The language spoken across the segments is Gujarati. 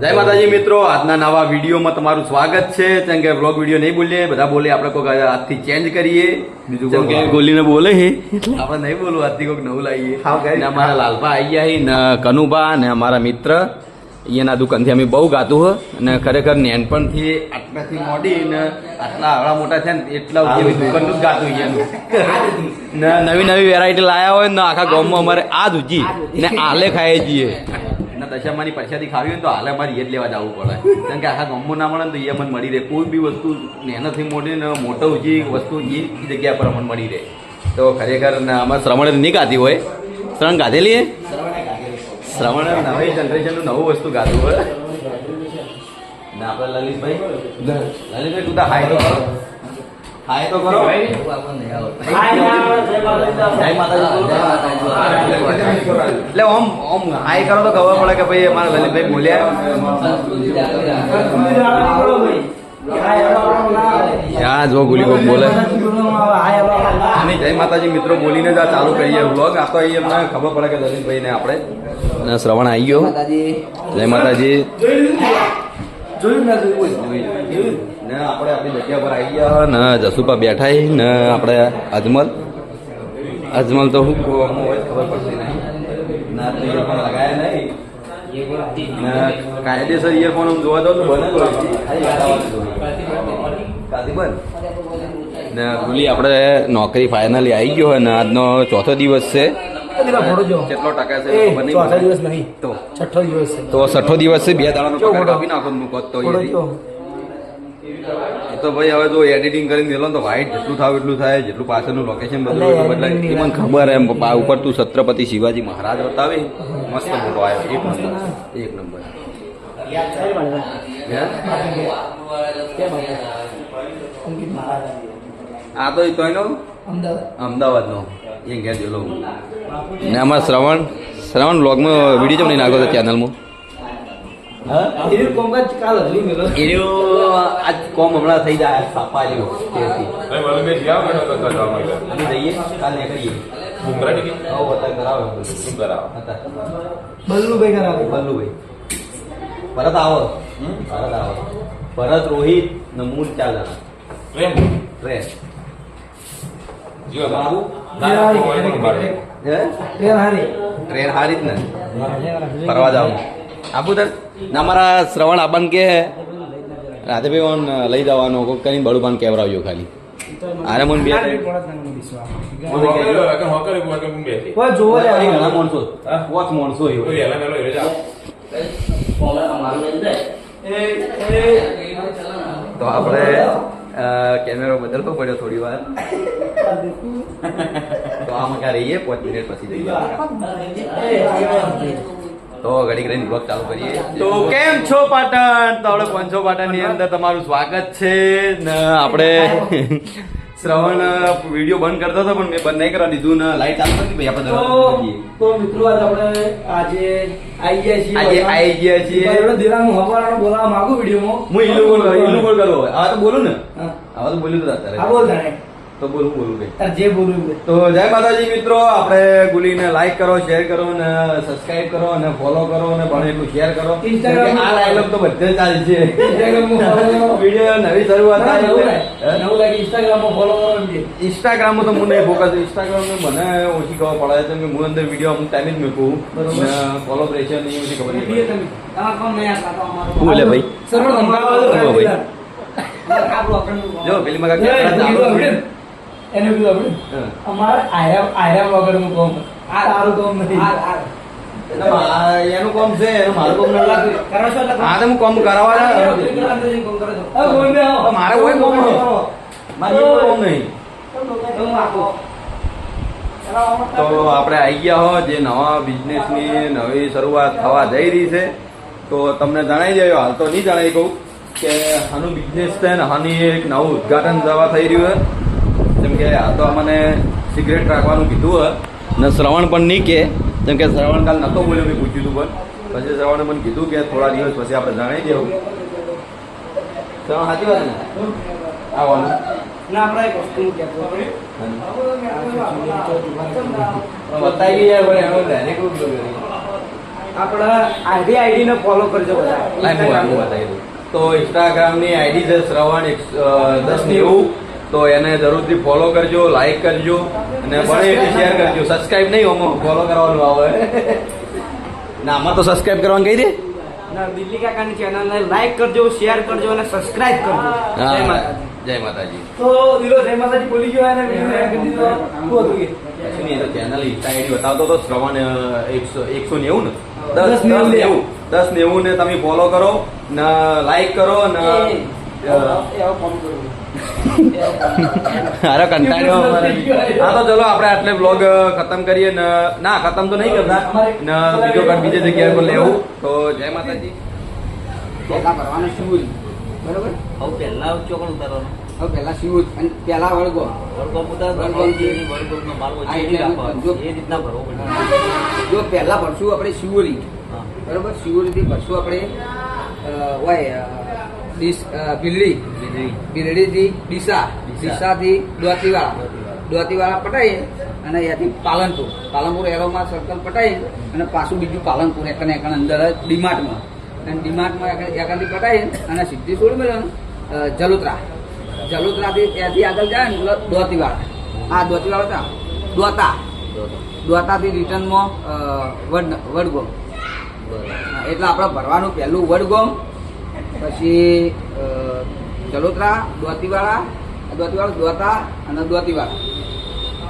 જય માતાજી મિત્રો આજના નવા વિડીયોમાં તમારું સ્વાગત છે. જેમ કે બ્લોગ વીડિયો નહીં બોલીએ બધા બોલે આપણે કોઈક આજથી ચેન્જ કરીએ. બીજું કે ગોલીને બોલે છે આપણે નહીં બોલવું આજથી કોઈક નવું લાવીએ. ને અમારા લાલભા આવી ગયા ને કનુભા ને અમારા મિત્ર. અહીંયાના દુકાનથી અમે બહુ ગાતું હો. અને ખરેખર નેનપણથી આટલાથી મોડી ને આટલા આવડા મોટા છે ને એટલા દુકાનનું જ ગાતું અહીંયાનું ને નવી નવી વેરાયટી લાયા હોય ને આખા ગામમાં અમારે આ જ ઉજી ને આલે ખાઈએ છીએ. દશામાની પૈસાથી ખાવી હોય તો હાલે અમારે એ જ લેવા જવું પડે. કારણ કે આખા ગમો ના મળે ને તો એ મને મળી રહે. કોઈ બી વસ્તુ નેનાથી મોટી ને મોટો જે વસ્તુ એ જગ્યા પર અમને મળી રહે. તો ખરેખર અમારે શ્રવણે નહીં ગાતી હોય. શ્રવણ ગાધેલી હે? શ્રવણે નવી જનરેશનનું નવું વસ્તુ ગાતું હોય. ને આપણે લલિતભાઈ? લલિતભાઈ, તું તો કરો હાય તો કરો એટલે ઓમ ઓમ હાય કરો તો ખબર પડે કે ભાઈ અમારા લલિતભાઈ બોલ્યા જો ગુલી કોક બોલે અને જય માતાજી મિત્રો બોલીને જ આ ચાલુ કરીએ વ્લોગ આ તો અહીં અમને ખબર પડે કે લલિતભાઈને આપણે અને શ્રવણ આવી ગયો જય માતાજી ને આપણે આપણી જગ્યા પર આવી ગયા ને જસુપા બેઠા ને આપણે અજમલ. અજમલ તો હોય ખબર પડતી નહીં. ના તો ઇયરફોન લગાયા નહીં. કાયદેસર ઇયરફોન આમ જોવા જાવ તો બને બંધ ને ગુલી આપણે નોકરી ફાઇનલી આવી ગયો હોય ને આજનો ચોથો દિવસ છે. કેટલો ટકા છે દિવસ નહીં. તો. છઠ્ઠો દિવસ છે. તો છઠ્ઠો દિવસ છે બે દાડાનો પગાર કાપી નાખો મૂકો તો એ તો ભાઈ હવે જો એડિટિંગ કરીને દેલો તો વાઈટ જેટલું થાવ એટલું થાય જેટલું પાછળનું લોકેશન બધું બદલાય. એ મને ખબર એમ ઉપર તું છત્રપતિ શિવાજી મહારાજ બતાવે. મસ્ત ફોટો આવ્યો એક નંબર એક નંબર. આ તો તોયનો? અમદાવાદ. અમદાવાદનો. એ ઘેર જેલો ને અમારા શ્રવણ શ્રવણ બ્લોગમાં વીડિયો ચમ નહીં નાખો તો ચેનલમાં કોમ હમણાં થઈ જાય જઈએ કાલ નીકળીએ. બલ્લુભાઈ કરાવે. બલ્લુભાઈ ભરત આવો. ભરત આવો. ભરત રોહિત ને મૂળ પ્રેમ ટ્રેન. હે? ટ્રેન હારી. ટ્રેન હારી જ ને. ફરવા જાવ આપું તને ના મારા શ્રવણ આબાન કે રાતે ભાઈ ઓન લઈ જવાનો કોક કરીને બળુભાન કેવરાવજો ખાલી. આરે મન બે. તો આપણે કેમેરો બદલવો પડ્યો થોડી વાર. તો આમાં ક્યાં રહીએ? પાંચ મિનિટ પછી જઈએ. તો ઘડી ઘડી બ્લોગ ચાલુ કરીએ. તો કેમ છો પાટણ? તો આપણે પંચો પાટણની અંદર તમારું સ્વાગત છે. ને આપણે શ્રવણ વીડિયો બંધ કરતો હતો પણ મેં બંધ નહીં કરવા દીધું ને લાઈટ ચાલુ નથી ભાઈ આપણે તો મિત્રો આજે આપણે આજે આઈ ગયા છીએ. આજે આઈ ગયા છીએ. એવડો દિલાનું હવારાનું બોલાવવા માંગુ વિડીયોમાં. હું ઈલું બોલ કરું હવે આ તો બોલું ને. હા. આ તો બોલ્યું તો હા અત્યારે બોલ જાણે. તો બોલું બોલું ભાઈ જે બોલવું તો જય માતાજી મિત્રો આપણે ગુલીને લાઈક કરો શેર કરો અને સબસ્ક્રાઇબ કરો અને ફોલો કરો અને ભણે એટલું શેર કરો. આ ડાયલોગ તો બધે ચાલે કરો. વીડિયો નવી શરૂઆત થાય નવું લાગે. ઇન્સ્ટાગ્રામ ફોલો કરો ઇન્સ્ટાગ્રામ ઇન્સ્ટાગ્રામમાં તો મને ફોકસ ઇન્સ્ટાગ્રામ મને ઓછી ખબર પડે છે. કે હું અંદર વીડિયો અમુક ટાઈમે જ મૂકું. બરોબર. કોલોબરેશન એ બધી ખબર નહીં નહીં બોલે ભાઈ? સરળ ભાઈ. જો પેલી મગા એને કીધું આપણે. અમારે આયરા આયરા વગરનું કામ. તારું કોમ નથી. એનું કામ છે એનું મારું કામ નથી લાગતું. કરો છો એટલે હા તો હું કામ કરાવવા હા, ના- કોઈ બી આવો. મારે કોઈ કામ મારે એવું નહીં તો આપણે આવી ગયા હો જે નવા બિઝનેસની નવી શરૂઆત થવા જઈ રહી છે તો તમને જણાવી જાય હાલ તો નહીં જણાવી કહું કે આનું બિઝનેસ છે ને આની એક નવું ઉદઘાટન થવા થઈ રહ્યું છે જેમ કે આ તો અમને સિગરેટ રાખવાનું કીધું હોય ને શ્રવણ પણ નહીં કે. જેમ કે શ્રવણ કાલ નહોતો બોલ્યો મેં પૂછ્યું હતું પણ. પછી શ્રવણે મને કીધું કે થોડા દિવસ પછી આપણે જાણી દેવું શ્રવણ સાચી વાત ને? આવવાનું. આપણે પણ આઈડી આઈડી ને ફોલો કરજો બધા. તો ઇન્સ્ટાગ્રામની આઈડી છે શ્રવણ દસ નેવું. તો એને જરૂરથી ફોલો કરજો લાઈક કરજો અને બને એટલી શેર કરજો. સબસ્ક્રાઇબ નહીં હોમો ફોલો કરવાનું આવે ના આમાં તો સબસ્ક્રાઇબ કરવાનું કહી દે. ના દિલ્હી કાકાની ચેનલને લાઈક કરજો શેર કરજો અને સબસ્ક્રાઇબ કરજો. જય માતાજી. જય માતાજી. તો દિલો જય માતાજી બોલી ગયો અને. શું નહીં, ચેનલ ઇન્સ્ટા આઈડી બતાવતો તો શ્રવણ એકસો એકસો નેવું ને? દસ નેવું. દસ નેવું ને તમે ફોલો કરો ને લાઈક કરો ને અરે કંટાળ્યો હા તો ચલો આપણે આટલે બ્લોગ ખતમ કરીએ. ને ના ખતમ તો નહીં કરતા. ને બીજો કાંઈ બીજી જગ્યાએ પર લેવું. તો જય માતાજી. પહેલા ભરવાનું શિવરી બરોબર? હવે પહેલા ચોકડ ઉતારવાનો? હવે પહેલા શિવજ અને પહેલા વળગો વળગો ઉતાર? વળગો જો- એ રીતના ભરવો પડે. જો પહેલા ભરશું આપણે શિવરી. બરોબર? શિવરીથી ભરશું આપણે હોય ભીલડી. ભીલડીથી ડીસા. ડીસા. ડીસાથી દોતીવાળા દોતીવાળા પટાઈએ અને ત્યાંથી પાલનપુર. પાલનપુર એરોમાં સર્કલ પટાઈ અને પાછું બીજું પાલનપુર એકને એકને અંદર ડીમાર્ટમાં અને ડીમાર્ટમાં એક- એકાથી પટાઈ અને સીધી છોડી મળ્યો જલોત્રા. જલોત્રાથી ત્યાંથી આગળ જાય ને દોતીવાળા હા દોતીવાળા હતા દોતા દ્વાતાથી રિટર્નમાં વડ વડગોમ. એટલે આપણે ભરવાનું પહેલું વડગોમ પછી જલોત્રા દ્વાતીવાળા દ્વાતીવાળા દ્વાતા અને દ્વાતીવાળા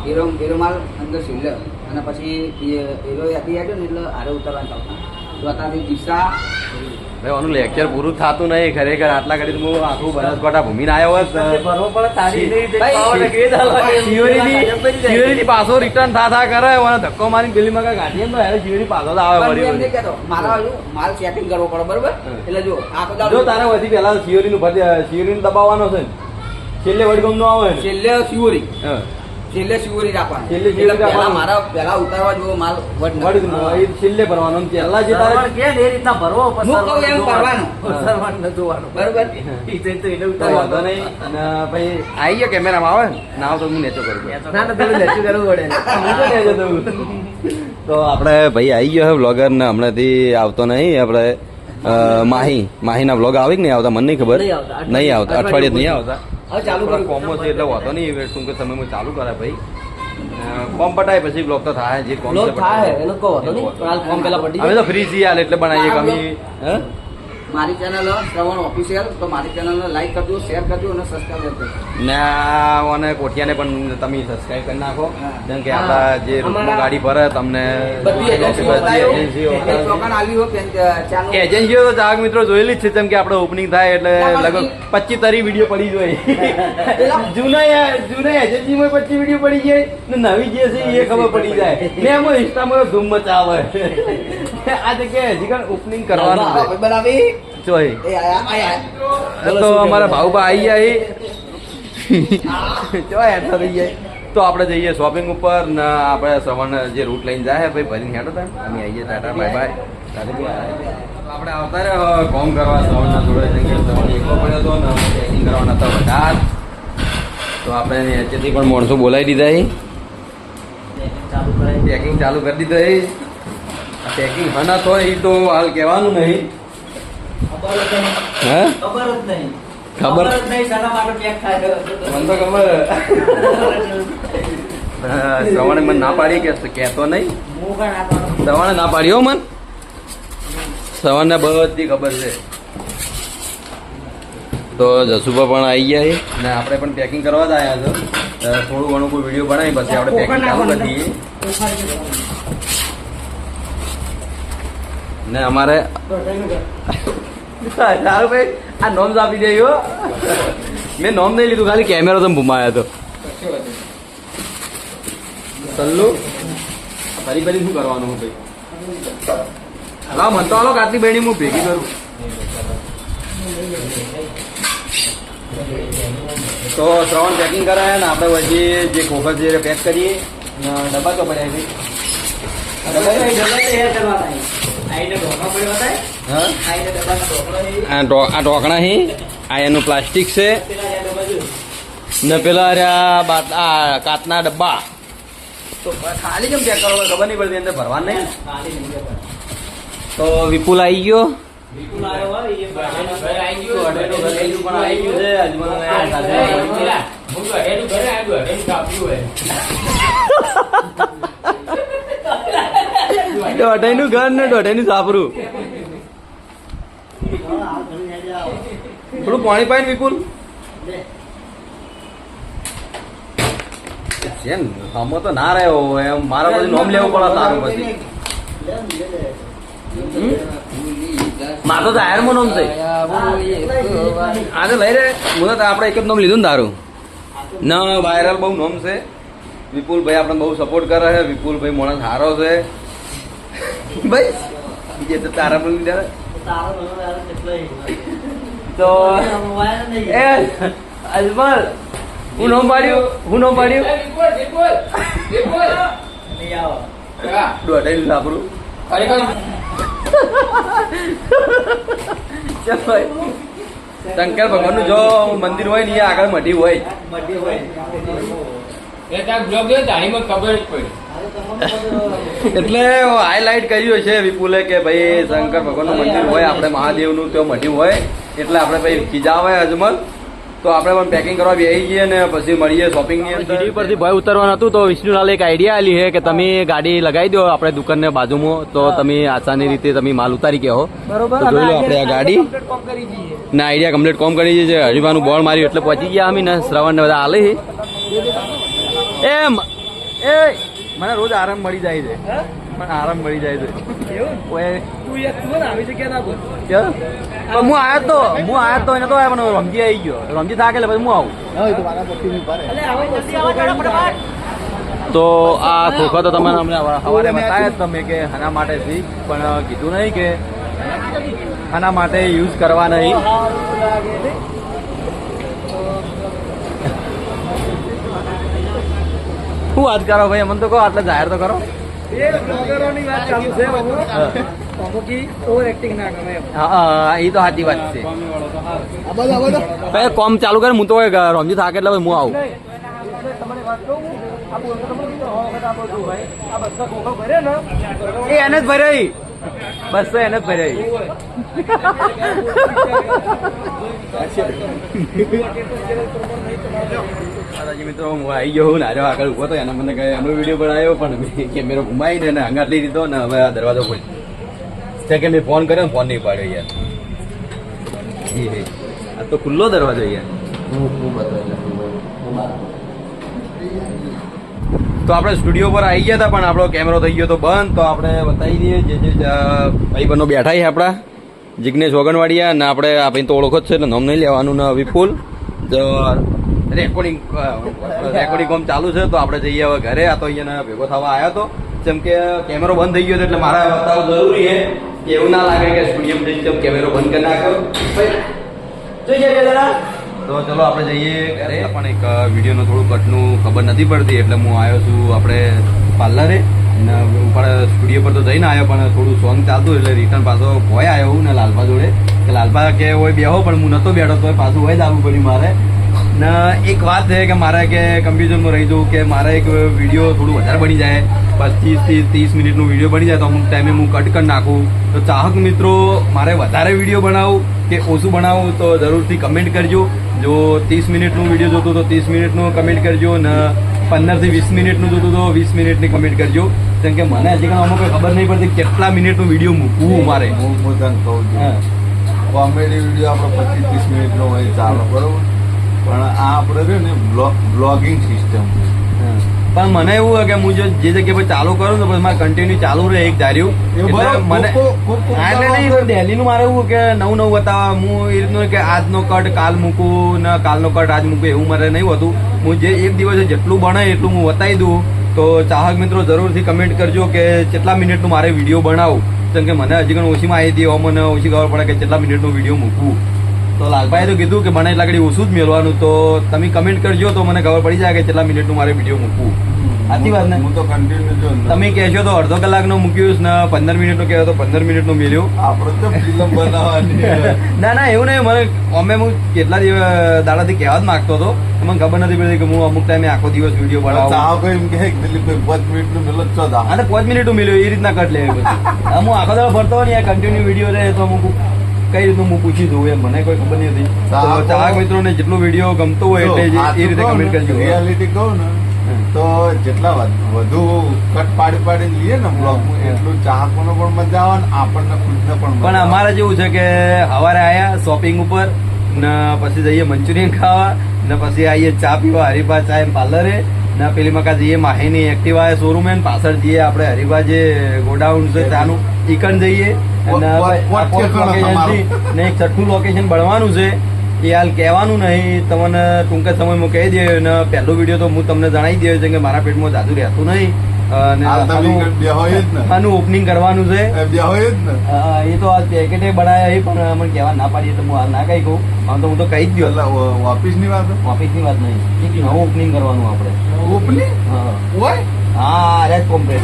હીરો, હીરોમાલ અંદર સિલ્લ અને પછી હીરો યાદી આવ્યો ને એટલે આરે ઉતરવાનું ચાલતા દ્વાતાથી દિશા ભાઈ લેક્ચર પૂરું થતું નહીં ખરેખર આટલા ઘડી હું આખું બનાસકાંઠા ભૂમિને આવ્યો હોત. શિવરીથી- પાછો રિટર્ન થા થા કરે મને ધક્કો મારી પેલી માં ગાંધી ને તો શિવરી પાછો આવે વળી એમ મારા માલ સેટિંગ કરવો પડે બરોબર? એટલે જો જો તારે વધી પેલા શિવરી નું શિવરી નું દબાવવાનો છે છેલ્લે વડગમ નો આવે છેલ્લે શિવરી હા. છેલ્લે શિવરી રાખવાનું. છેલ્લે શિવરી રાખવાનું. મારા પહેલા ઉતારવા જેવો માલ વડ વડગમ છેલ્લે ભરવાનો. ને જે તારે કે એ રીતના ભરવો હું કહું એમ કરવાનું. ઉતારવાનું ન જોવાનું. બરોબર? ઈ તો- તો એને તો નહીં. અને ભાઈ આવી ગયો કેમેરામાં આવે? ને ના તો હું નેચો કરું. ના, ના, પેલું લેચું કરવું પડે. તો આપણે ભાઈ આવી ગયો છે બ્લોગર ને હમણાંથી આવતો નહીં આપણે માહી. માહીના બ્લોગ આવે કે નહીં આવતા? મને નહીં ખબર. નહીં આવતા. નહીં આવતા. અઠવાડિયે નહીં આવતા. હવે ચાલુ થોડા કર્યું. છે એટલે વાંધો નહીં. હવે ટૂંક સમયમાં ચાલુ કરે ભાઈ. ફોર્મ પટાય પછી બ્લોક તો થાય. જે કોમ થાય, એનો કોઈ વાંધો નહીં. હાલ ફોર્મ પેલા પટી અમે તો ફ્રી છીએ હાલ એટલે બનાવીએ કમી હે? મારી ચેનલ શ્રવણ ઓફિશિયલ તો મારી ચેનલને લાઈક કરજો શેર કરજો અને સબસ્ક્રાઈબ કરજો. ને અને કોઠિયાને પણ તમે સબસ્ક્રાઇબ કરી નાખો. જેમ કે આપણા જે ગાડી ભરે તમને એજન્સીઓ તો ચાહક મિત્રો જોયેલી જ છે જેમ કે આપણે ઓપનિંગ થાય એટલે લગભગ પચીસ તારી વીડિયો પડી જાય જૂના જૂના એજન્સીમાં પચીસ વીડિયો પડી જાય ને નવી જે છે એ ખબર પડી જાય. ને એમાં ઇન્સ્ટામાં ધૂમ મચાવે. આ જગ્યાએ હજી કણ ઓપનિંગ કરવાનું બનાવી આયા તો અમારા ભાઉભા આવી જાય ચોય હેઠળ રહી જાય તો આપણે જઈએ શોપિંગ ઉપર ને આપણે સવારના જે રૂટ લઈને જાય ભાઈ ભરીને હેઠો થાય. અમે આવીએ ટાટા બાય બાય આપણે આવતા રહ્યા કોમ કરવા સવારના જોડે જઈએ એકલો પડ્યો હતો ને પેકિંગ કરવાના હતા બધા. તો આપણે નીચેથી પણ માણસો બોલાવી દીધા પેકિંગ ચાલુ કરી દીધા પેકિંગ હના તો એ તો હાલ કહેવાનું નહીં. ખબર જ નહીં. હે? ખબર જ નહીં. ખબર- જ નહીં શાના માટે પેક થાય મને તો ખબર. શ્રવણે મને ના પાડી કે કહેતો નહીં. સવાણે ના પાડું. શ્રવણે ના પાડી હો મન. સવારને બધી ખબર છે. તો જસુભા પણ આવી ગયા ને આપણે પણ પેકિંગ કરવા જ આવ્યા છો. થોડું ઘણું કોઈ વીડિયો બનાવી પછી આપણે પેકિંગ ચાલુ કરી દઈએ ને અમારે ભાઈ, આ નોમ જ આપી દે મેં નોમ નહીં લીધું, ખાલી કેમેરો તમે ઘુમાયો હતો. સલ્લુ, ફરી ફરી શું કરવાનું ભાઈ? હા, મન તો હાલો કાતની બેણી હું ભેગી કરું. તો શ્રવણ પેકિંગ કરાય ને, આપણે પછી જે ખોખર છે પેક કરીએ. ડબ્બા તો પડ્યા છે. આ ઢોકણા હી? આ એનું પ્લાસ્ટિક છે. ને પેલા આ કાચના ડબ્બા. તો ખાલી કેમ ચેક કરો ખબર નહીં પડતી અંદર ભરવા નહીં ખાલી નહીં જતા. તો વિપુલ આવી ગયો વિપુલ આવ્યો. હોય, નું ઘરે દોઢાઈનું ઘર ને સાપરું. થોડું પાણી પાય વિપુલ. છે ને હમો તો ના રહ્યો હોય એમ મારા પછી નોમ લેવું પડે તારું પછી. મારે તો આયરમાં નોમ છે. આજે લઈ રે. હું તો આપણે એક જ નોમ લીધું ને તારું. ના વાયરલ બહુ નોમ છે. વિપુલભાઈ આપણે બહુ સપોર્ટ કરે છે. વિપુલભાઈ માણસ સારો છે. ભાઈ જે તો તારા તારો યાર કેટલોય. તો. એ અજમલ હું નો પાડ્યું હું નો પાડ્યું. દોઢાઈ ભાઈ શંકર ભગવાનનું જો મંદિર હોય ને આગળ મઢી હોય મઢી હોય. એ ત્યાં બ્લોગ જોયો તારીમાં ખબર જ પડી એટલે હાઈલાઇટ કર્યું છે વિપુલે કે ભાઈ શંકર ભગવાનનું મંદિર હોય આપણે મહાદેવનું ત્યાં મઢ્યું હોય એટલે આપણે ભાઈ ખીજા હોય અજમલ. તો આપણે પણ પેકિંગ કરવા બેસી જઈએ ને પછી મળીએ શોપિંગની સીડી પરથી ભય ઉતરવાનું હતું તો વિષ્ણુલાલ એક આઈડિયા આલી છે કે તમે ગાડી લગાવી દો આપણે દુકાનને બાજુમાં તો તમે આસાની રીતે તમે માલ ઉતારી ગયા હો બરોબર જોઈ લો આપણે આ ગાડી. ના આઈડિયા કમ્પ્લીટ કોમ કરી છે. હરિભાનું બોળ માર્યું એટલે પહોંચી ગયા અમે ને શ્રવણ ને બધા હાલે એમ એ મને રોજ આરામ મળી જાય છે મને આરામ મળી જાય છે હું આયો તો હું આયો તો એને તો આવ્યો પણ રમજી આવી ગયો રમજી થાકે એટલે પછી હું આવું તો આ ખોખા તો તમે અમને સવારે બતાવ્યા જ તમે કે આના માટે થી પણ કીધું નહીં કે આના માટે યુઝ કરવા નહીં શું વાત કરો ભાઈ? અમને તો કહો આટલે જાહેર તો કરો. હા. હા એ તો સાચી વાત છે. કોમ ચાલુ કરે હું તો રમજી થાકે એટલે હું આવું. એ એને જ ભરાઈ બસો એને જ ભરાઈ દાદાજી મિત્રો, હું આવી ગયો ને, આજે આગળ ઊભો તો એના મને કહે એનો વીડિયો આવ્યો, પણ કેમેરો ઘુમાવીને એને હંગાટ લઈ દીધો ને હવે આ દરવાજો ખોલી છે કે મેં ફોન કર્યો ને ફોન નહીં પાડ્યો યાર. આ તો ખુલ્લો દરવાજો યાર. તો આપણે સ્ટુડિયો પર આવી ગયા હતા, પણ આપણો કેમેરો થઈ ગયો તો બંધ. તો આપણે બતાવી દઈએ જે જે ભાઈબંધો બેઠા છે આપણા. જિગ્નેશ વગણવાડિયા ને આપણે, આ તો ઓળખો જ છે, એટલે નામ નહીં લેવાનું ને વિપુલ તો રેકોર્ડિંગ રેકોર્ડિંગ કોમ ચાલુ છે તો આપણે જઈએ હવે ઘરે. આ તો અહીંયા ભેગો થવા આવ્યો હતો જેમ કે કેમેરો બંધ થઈ ગયો હતો એટલે મારે બતાવવું જરૂરી છે કે એવું ના લાગે કે સ્ટુડિયમ જઈને જેમ કેમેરો બંધ કરી નાખ્યો. તો ચલો આપણે જઈએ ઘરે. પણ એક વિડીયોનું થોડું કટનું ખબર નથી પડતી એટલે હું આવ્યો છું આપણે પાર્લરે. અને ઉપર સ્ટુડિયો પર તો જઈને આવ્યો પણ થોડું સોંગ ચાલતું એટલે રિટર્ન પાછો ભોય આવ્યો હું ને લાલપા જોડે. કે લાલપા કે હોય બેહો પણ હું નતો બેઠો તો પાછું હોય જ આવવું પડ્યું મારે. ને એક વાત છે કે મારે કે કમ્પ્યુઝનમાં રહી જવું કે મારે એક વીડિયો થોડું વધારે બની જાય પચીસથી ત્રીસ મિનિટનું વીડિયો બની જાય તો અમુક ટાઈમે હું કટ કરી નાખું. તો ચાહક મિત્રો મારે વધારે વીડિયો બનાવું કે ઓછું બનાવું તો જરૂરથી કમેન્ટ કરજો. જો ત્રીસ મિનિટનું વીડિયો જોતું તો ત્રીસ મિનિટનું કમેન્ટ કરજો ને પંદરથી વીસ મિનિટનું જોતું તો વીસ મિનિટની કમેન્ટ કરજો. કેમ કે મને હજી કાંઈ અમુક ખબર નહીં પડતી કેટલા મિનિટનું વીડિયો મૂકવું મારે. હું કહું. છું. કોમેડી વીડિયો આપણો પચીસ ત્રીસ મિનિટનો હોય ચાલો બરોબર? પણ આ આપણે છે ને બ્લોગિંગ સિસ્ટમ પણ મને એવું હોય કે હું જો જે જગ્યા પર ચાલુ કરું ને પછી મારે કન્ટિન્યુ ચાલુ રહે એક ધાર્યું. મને એટલે નહીં મારે એવું કે નવું નવું બતાવવા હું એ રીતનું કે આજનો કટ કાલ મૂકું ને કાલનો કટ આજ મૂકું એવું મારે નહીં હોતું. હું જે એક દિવસે જેટલું બને એટલું હું બતાવી દઉં. તો ચાહક મિત્રો જરૂરથી કમેન્ટ કરજો કે કેટલા મિનિટનું મારે વીડિયો બનાવું. કેમ કે મને હજી ઘણી ઓછી માહિતી હોય મને ઓછી ખબર પડે કે કેટલા મિનિટનો વીડિયો મૂકવું. તો લાલભાઈએ તો કીધું કે મને એટલા ઘડી ઓછું જ મેળવાનું તો તમે કમેન્ટ કરજો તો મને ખબર પડી જાય કે કેટલા મિનિટનું મારે વીડિયો મૂકવું. સાચી વાત ને? હું તો કન્ટિન્યુ જો તમે કહેશો તો અડધો કલાકનો મૂક્યું છે ને પંદર મિનિટનો કહેવાય તો પંદર મિનિટનો આપણે તો ફિલ્મ બનાવવાની ના ના એવું નહીં. મને અમે હું કેટલા દિવસ દાડાથી કહેવા જ માંગતો હતો. મને ખબર નથી પડી કે હું અમુક ટાઈમે આખો દિવસ વીડિયો બનાવું. કોઈ એમ કે દિલીપભાઈ પાંચ મિનિટનું મેલો જ અને પાંચ મિનિટ મેળ્યો એ રીતના કટ લે હું આખો દાડો ભરતો હોય ને કન્ટિન્યુ વીડિયો રહે તો હું કઈ રીતનું હું પૂછી દઉં એમ? મને કોઈ ખબર નથી ચાહકો- મિત્રોને જેટલો વીડિયો ગમતો હોય એટલે એ રીતે કમેન્ટ કરજો. રિયાલિટી કહું ને તો જેટલા વધુ કટ પાડી પાડીને લઈએ ને બ્લોગ એટલું ચાહકોને પણ મજા આવે ને આપણને ખુદને પણ પણ અમારે જેવું છે કે સવારે આયા શોપિંગ ઉપર ને પછી જઈએ મંચુરિયન ખાવા ને પછી આવીએ ચા પીવા હરિભા એમ પાર્લરે ને પેલી મકા જઈએ માહીની એક્ટિવા શોરૂમ ને પાછળ જઈએ આપણે હરિભા જે ગોડાઉન છે ત્યાંનું ઈકન જઈએ. અને એક છઠ્ઠું લોકેશન ભણવાનું છે. એ હાલ કહેવાનું નહીં. તમને ટૂંકા સમયમાં કહી દે અને પહેલો વીડિયો તો હું તમને જણાવી દઉં છે કે મારા પેટમાં જાદુ રહેતું નહીં. અને આનું- ઓપનિંગ કરવાનું છે. એ તો આ પેકેટ બનાયા એ પણ મને કહેવા ના પાડીએ તો હું હાલ ના કહી કહું. આમ તો હું તો કહી જ ગયો ઓફિસની વાત ઓફિસની વાત નહીં. એક નવું ઓપનિંગ કરવાનું આપણે. ઓપનિંગ હા. હોય હા કોમ્પ્રેસ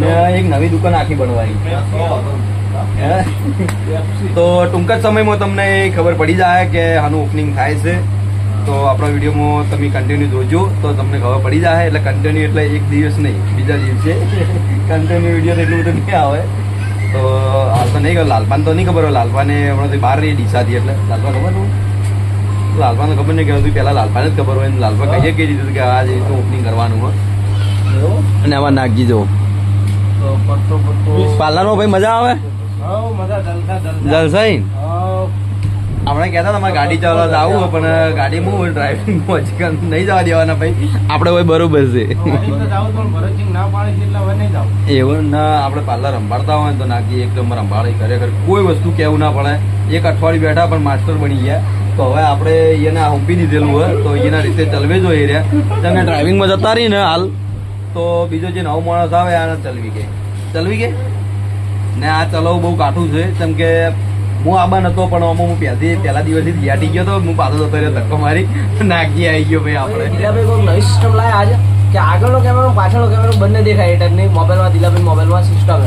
ને એક નવી દુકાન આખી બનવાની? તો ટૂંક જ સમયમાં તમને ખબર પડી જાય કે આનું ઓપનિંગ થાય છે. તો આપણા વિડીયોમાં તમે કન્ટિન્યુ જોજો. તો તમને ખબર પડી જાય એટલે કન્ટિન્યુ એટલે એક દિવસ નહીં બીજા દિવસે. કન્ટિન્યુ વીડિયો એટલું બધું નહીં આવે. તો હાલ તો નહીં લાલપાન તો નહીં ખબર હોય. લાલપાને હમણાંથી બહાર રહી ડીસાથી એટલે. લાલપા ખબર લાલપાને ખબર નહીં કે પહેલા લાલપાને જ ખબર હોય. લાલપા કહીએ કઈ રીતે કે આ જે ઓપનિંગ કરવાનું હોય. અને આમાં નાખજી જો પાર્લરમાં ભાઈ મજા આવે? જલસાઈ? આપણે કહેતા તમારે ગાડી ચાલવા આવું પણ ગાડી હું ડ્રાઇવિંગ હજી નહીં જવા દેવાના ભાઈ. આપણે હોય બરોબર છે. એવું ના આપણે પાર્લર રંભાડતા હોય તો નાખી એક નંબર રંભાળી ખરેખર કોઈ વસ્તુ કેવું ના પડે. એક અઠવાડિયું બેઠા પણ માસ્ટર બની ગયા. તો હવે આપણે એને હોંપી દીધેલું હોય તો એના રીતે ચલવે જોઈએ રહ્યા. તમે ડ્રાઇવિંગમાં જતા રહી ને હાલ. તો બીજો જે નવો માણસ આવે આને ચલવી ગઈ ચલવી ગઈ ને આ ચલાવવું બહુ કાઠું છે. કેમ કે હું આબા નતો, પણ આમાં હું પહેલાથી પહેલા દિવસથી દિયાટી ગયો તો હું પાછો જતો રહ્યો ધક્કો મારી. નાગજી આવી ગયો ભાઈ આપણે. દિલાભાઈ કોઈ નવી સિસ્ટમ લાયા આજે. કે આગળનો કેમેરો પાછળનો કેમેરો બંને દેખાય એ ટાઈપની મોબાઈલમાં દિલાભાઈ મોબાઈલમાં સિસ્ટમ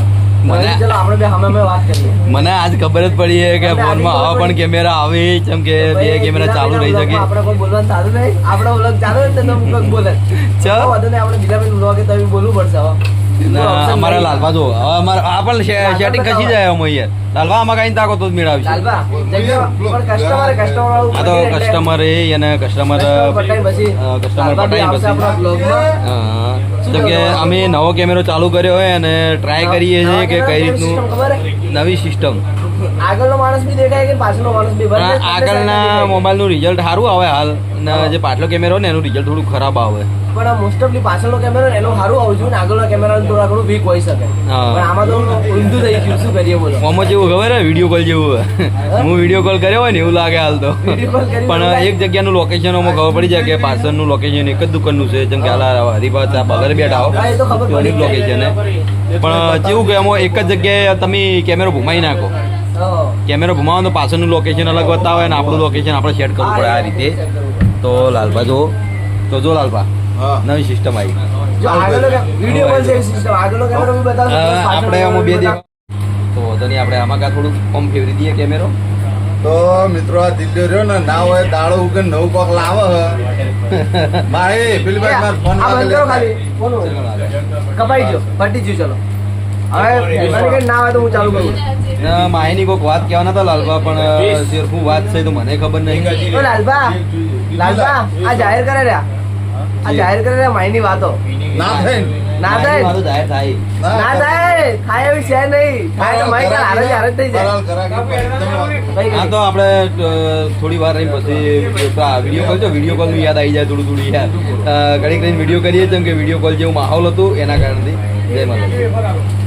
મને- ચલો આપણે બે સામે સામે વાત કરીએ. મને આજ ખબર જ પડી છે કે ફોનમાં આવા પણ કેમેરા આવે જેમ કે બે કેમેરા ચાલુ રહી શકે. આપણે કોઈ બોલવાનું ચાલુ નહીં. આપણે વ્લોગ ચાલુ ને તો હું બોલે. ચલ. તો વાંધો આપણે દિલાભાઈ વ્લોગે તો બોલવું પડશે હવે અમારા લાલભા જો હવે અમારે આ પણ સેટિંગ ખસી જાય અમે યાર. લાલવા આમાં કઈ તાકો તો જ મેળવશે. કસ્ટમર કસ્ટમર આ તો કસ્ટમર એ અને કસ્ટમર પછી કસ્ટમર આપણા પછી હા. તો કે અમે નવો કેમેરો ચાલુ કર્યો હોય અને ટ્રાય કરીએ છીએ કે કઈ રીતનું નવી સિસ્ટમ આગળનો માણસ બી દેખાય કે પાછળનો માણસ બી? બંને પણ બંને આગળના મોબાઈલનું મોબાઈલનું રિઝલ્ટ સારું આવે હાલ. ને જે પાછલો કેમેરો ને એનું રિઝલ્ટ થોડું ખરાબ આવે. પણ મોસ્ટ ઓફલી પાછળનો કેમેરો ને સારું આવું છું ને આગળનો કેમેરા થોડા ઘણું વીક હોઈ શકે. પણ આમાં તો ઊંધું થઈ ગયું શું કરીએ બોલો? આમાં જેવું ખબર હે વીડિયો કોલ જેવું હું. વીડિયો કોલ કર્યો હોય ને એવું લાગે હાલ તો. પણ એક જગ્યાનું લોકેશન અમુક ખબર પડી જાય કે પાછળનું લોકેશન એક જ દુકાનનું છે જેમ કે હાલ હરિભાત આ બગર બેઠા હો. લોકેશન પણ જેવું કે એમાં એક જ જગ્યાએ તમે કેમેરો ઘુમાઈ નાખો. કેમેરો ઘુમાવો તો પાછળનું લોકેશન અલગ બતાવે અને આપણું લોકેશન આપણે સેટ કરવું પડે આ રીતે. તો લાલભા જો તો જો લાલભા નવી સિસ્ટમ આવી. આપણે આમાં બે દિવસ દેખ તો વાંધો નહીં આપણે આમાં કાં થોડુંક કોમ ફેવરી દઈએ કેમેરો? તો મિત્રો આ દિલ્હી રહ્યો ને ના હોય દાડો ઉગે નવું કોક લાવે ભાઈ પેલી માર ફોન કપાઈ ગયો. પટી ગયું ચલો. હવે ના આવે તો હું ચાલુ કરું. માહિની કોઈક વાત કહેવાના હતા લાલબા પણ શેરફું વાત છે તો મને ખબર નહીં. ઓ લાલબા લાલબા આ જાહેર કરે રહ્યા. આ જાહેર કરે રહ્યા માયની વાતો. ના થાય. ના માહિની થાય. વાતો ના થાય. થાય. એવી છે નહીં. થાય મારી કાલ હારે હારે થઈ જાય. હા તો આપણે થોડી વાર રહી પછી વીડિયો કોલ જો વીડિયો કોલ યાદ આવી જાય થોડું થોડું યાર ઘડીક રહીને વીડિયો કરીએ જેમ કે વીડિયો કોલ જેવું માહોલ હતું એના કારણથી. જય માતા